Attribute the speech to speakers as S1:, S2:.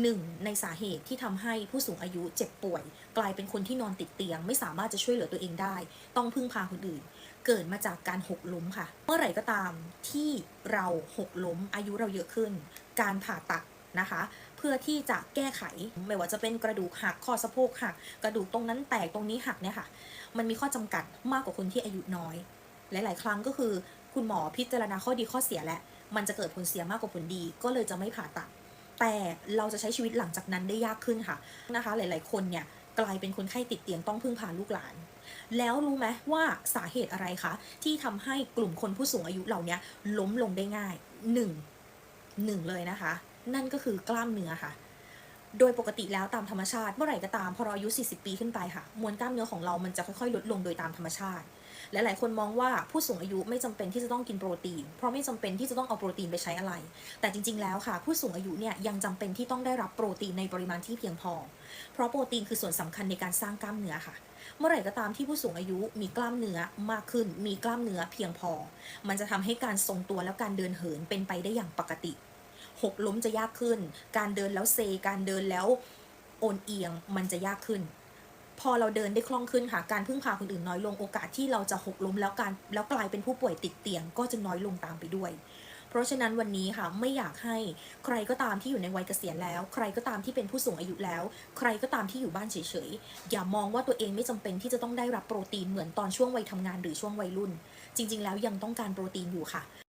S1: หนึ่งในสาเหตุที่ทำให้ผู้สูงอายุเจ็บป่วย กลายเป็นคนที่นอนติดเตียง ไม่สามารถจะช่วยเหลือตัวเองได้ ต้องพึ่งพาคนอื่น เกิดมาจากการหกล้มค่ะ เมื่อไหร่ก็ตามที่เราหกล้มอายุเราเยอะขึ้น การผ่าตัดนะคะเพื่อที่จะแก้ไขไม่ว่าจะเป็นกระดูกหักข้อสะโพกหักกระดูกตรงนั้นแตกตรงนี้หักเนี่ยค่ะ มันมีข้อจำกัดมากกว่าคนที่อายุน้อย หลาย ๆ ครั้งก็คือ คุณหมอพิจารณาข้อดีข้อเสียแหละ มันจะเกิดผลเสียมากกว่าผลดีก็เลยจะไม่ผ่าตัด แต่เราจะใช้ชีวิตหลังจากนั้นได้ยากขึ้นค่ะนะคะ หลาย ๆ คนเนี่ยกลายเป็นคนไข้ติดเตียงต้องพึ่งพาลูกหลาน แล้วรู้ไหมว่าสาเหตุอะไรคะ ที่ทำให้กลุ่มคนผู้สูงอายุเหล่านี้ล้มลงได้ง่ายหนึ่งหนึ่งเลยนะคะ นั่นก็คือกล้ามเนื้อค่ะ โดยปกติแล้วตามธรรมชาติเมื่อไหร่ก็ตามพอเราอายุ 40 ปีขึ้นไปค่ะ มวลกล้ามเนื้อของเรามันจะค่อยๆ ลดลงโดยตามธรรมชาติและหลายคนมองว่าผู้สูงอายุไม่จำเป็นที่จะต้องกินโปรตีน เพราะไม่จำเป็นที่จะต้องเอาโปรตีนไปใช้อะไร แต่จริง ๆ แล้วค่ะ ผู้สูงอายุเนี่ยยังจำเป็นที่ต้องได้รับโปรตีนในปริมาณที่เพียงพอ เพราะโปรตีนคือส่วนสำคัญในการสร้างกล้ามเนื้อค่ะ เมื่อไหร่ก็ตามที่ผู้สูงอายุมีกล้ามเนื้อมากขึ้น มีกล้ามเนื้อเพียงพอ มันจะทำให้การทรงตัวและการเดินเหินเป็นไปได้อย่างปกติ หกล้มจะยากขึ้น การเดินแล้วเซ การเดินแล้วโอนเอียงมันจะยากขึ้น พอเราเดินได้คล่องขึ้นค่ะ การพึ่งพาคนอื่นน้อยลงโอกาสที่เราจะหกล้มแล้วการแล้วกลายเป็นผู้ป่วยติดเตียงก็จะน้อยลงตามไปด้วยเพราะฉะนั้นวันนี้ค่ะไม่อยากให้ใครก็ตามที่อยู่ในวัยเกษียณแล้ว ใครก็ตามที่เป็นผู้สูงอายุแล้ว ใครก็ตามที่อยู่บ้านเฉยๆ อย่ามองว่าตัวเองไม่จำเป็นที่จะต้องได้รับโปรตีนเหมือนตอนช่วงวัยทำงานหรือช่วงวัยรุ่น จริง ๆ แล้วยังต้องการโปรตีนอยู่ค่ะ